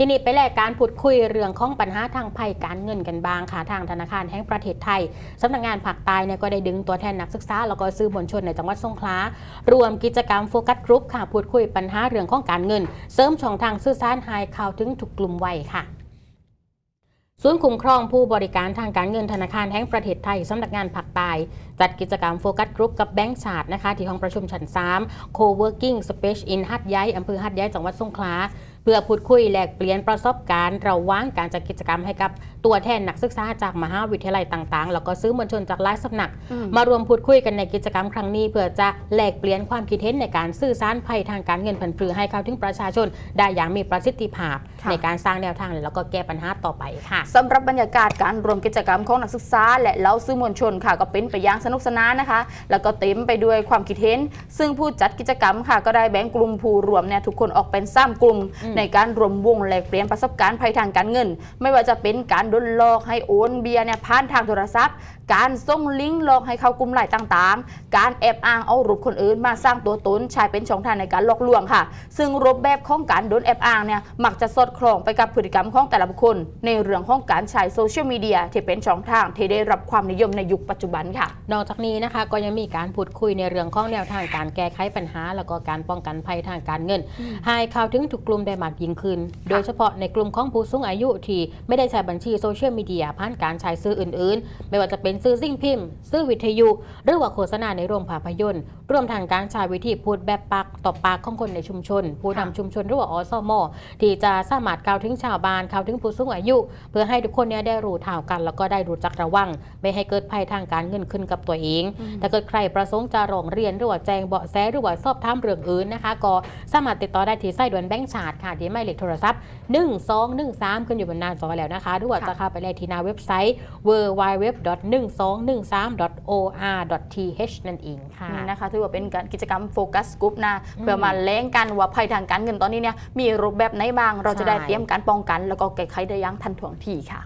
ทีนี้ไปแลกการพูดคุยเรื่องของปัญหาทางภัยการเงินกันบ้างค่ะทางธนาคารแห่งประเทศไทยสำนักงานภาคใต้เนี่ยก็ได้ดึงตัวแทนนักศึกษาแล้วก็สื่อมวลชนในจังหวัดสงขลารวมกิจกรรมโฟกัสกรุ๊ปค่ะพูดคุยปัญหาเรื่องของการเงิน เสริมช่องทางสื่อสารให้ข่าวถึงทุกกลุ่มวัยค่ะศูนย์คุ้มครองผู้บริการทางการเงินธนาคารแห่งประเทศไทยสำนักงานผักตาย จัดกิจกรรมโฟกัสกรุ๊ปกับแบงก์ชาตินะคะ ที่ห้องประชุมชั้น 3 Co-working Space in หัดย้ายอำเภอหัดย้ายจังหวัดสงขลา พื่อพูดคุยแลกเปลี่ยนประสบการณ์ระหว่างการจัดกิจกรรมให้กับตัวแทนนักศึกษาจากมหาวิทยาลัยต่างๆ แล้วก็ซื้อมวลชนจากหลายสำนัก มารวมพูดคุยกันในกิจกรรมครั้งนี้ เพื่อจะแลกเปลี่ยนความคิดเห็นในการสื่อสารภัยทางการเงินผันพือให้เข้าถึงประชาชน ได้อย่างมีประสิทธิภาพค่ะในการสร้างแนวทางแล้วก็แก้ปัญหาต่อไปค่ะสำหรับบรรยากาศการรวมกิจกรรมของนักศึกษา และเล้าซื้อมวลชนค่ะก็เป็นไปอย่างสนุกสนานนะคะ แล้วก็เต็มไปด้วยความคิดเห็น ซึ่งผู้จัดกิจกรรมค่ะก็ได้แบ่งกลุ่มผู้รวมเนี่ยทุกคนออกเป็นสามกลุ่มอืมในการรวมวงแลกเปลี่ยนประสบการณ์ภัยทางการเงิน ไม่ว่าจะเป็นการโดนหลอกให้โอนเบียร์เนี่ยผ่านทางโทรศัพท์ การส่งลิงก์หลอกให้เข้ากลุ่มไลน์ต่างๆ การแอบอ้างเอารูปคนอื่นมาสร้างตัวตนใช้เป็นช่องทางในการหลอกลวงค่ะ ซึ่งรูปแบบของการโดนแอบอ้างเนี่ยมักจะสอดคล้องไปกับพฤติกรรมของแต่ละบุคคล ในเรื่องของการใช้โซเชียลมีเดียที่เป็นช่องทางที่ได้รับความนิยมในยุคปัจจุบันค่ะ นอกจากนี้นะคะก็ยังมีการพูดคุยในเรื่องของแนวทางการแก้ไขปัญหา แล้วก็การป้องกันภัยทางการเงิน ให้เข้าถึงทุกกลุ่มได้มากยิ่งขึ้น โดยเฉพาะในกลุ่มของผู้สูงอายุที่ไม่ได้ใช้บัญชีโซเชียลมีเดียผ่านการใช้ซื้ออื่นๆ ไม่ว่าจะเป็นซื้อสิ่งพิมพ์ ซื้อวิทยุหรือว่าโฆษณาในโรงภาพยนตร์รวมทางการใช้วิธีพูดแบบปากต่อปากของคนในชุมชน ผู้นำชุมชนหรือว่าอสมที่จะสามารถเข้าถึงชาวบ้านเข้าถึงผู้สูงอายุ เพื่อให้ทุกคนเนี่ยได้รู้เท่ากัน แล้วก็ได้รู้จักระวัง ไม่ให้เกิดภัยทางการเงินขึ้นกับตัวเองถ้าเกิดใครประสงค์จะร้องเรียนหรือว่าแจ้งเบาะแสหรือว่าสอบถามเรื่องอื่นนะคะ ก็สามารถติดต่อได้ที่สายด่วนแบงก์ชาติค่ะที่หมายเลขโทรศัพท์1213 ขึ้นอยู่บนหน้าจอแล้วนะคะหรือว่าจะเข้าไปได้ที่หน้าเว็บไซต์ www.1213.or.th นั่นเองค่ะนี่นะคะถือว่าเป็นการกิจกรรมโฟกัสกลุ่มนะเพื่อมาแล้งกันว่าภัยทางการเงินตอนนี้เนี่ยมีรูปแบบไหนบ้างเราจะได้ใช่เตรียมการป้องกัน แล้วก็แก้ไขได้อยังทันท่วงทีค่ะ